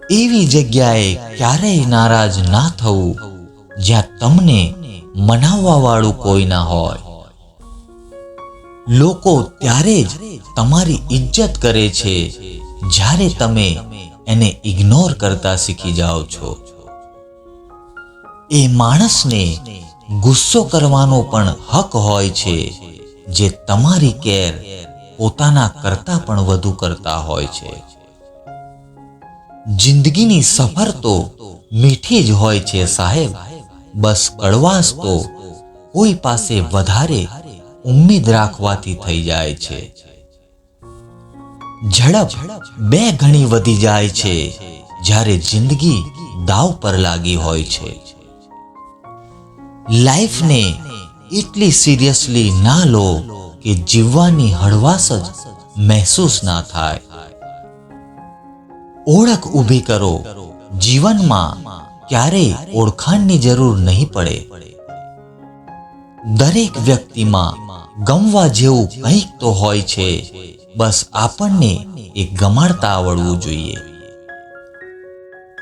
એવી જગ્યાએ ક્યારેય નારાજ ના થવું, જ્યાં તમને મનાવવા વાળું કોઈ ના હોય. લોકો ત્યારે જ તમારી ઇજ્જત કરે છે, જ્યારે તમે એને ઇગ્નોર કરતા શીખી જાઓ છો. એ માણસને ગુસ્સો કરવાનો પણ હક હોય છે, જે તમારી કેર પોતાના કરતા પણ વધુ કરતા હોય છે. જિંદગીની સફર તો મીઠી જ હોય છે સાહેબ. બસ કડવાશ તો કોઈ પાસે વધારે ઉમ્મીદ રાખવાથી થઈ જાય છે. ઝડપ બે ઘણી વધી જાય છે જ્યારે જિંદગી દાવ પર લાગી હોય છે. લાઈફને એટલી સિરિયસલી ના લો કે જીવવાની હળવાશ જ મહેસૂસ ના થાય. ઓળખ ઊભી કરો. જીવનમાં ક્યારેય ઓળખાણની જરૂર નહીં પડે. દરેક વ્યક્તિમાં ગમવા જેવું કંઈક તો હોય છે. બસ આપણને એ ગમાડતા આવડવું જોઈએ.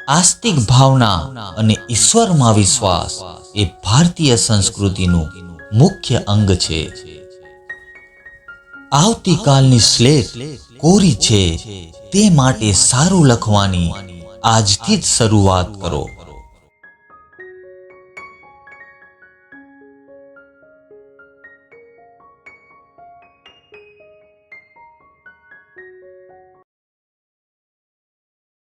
આસ્તિક ભાવના અને ઈશ્વરમાં વિશ્વાસ એ ભારતીય સંસ્કૃતિનું મુખ્ય અંગ છે. આવતીકાલની સ્લેટ કોરી છે તે માટે સારું લખવાની આજથી જ શરૂઆત કરો.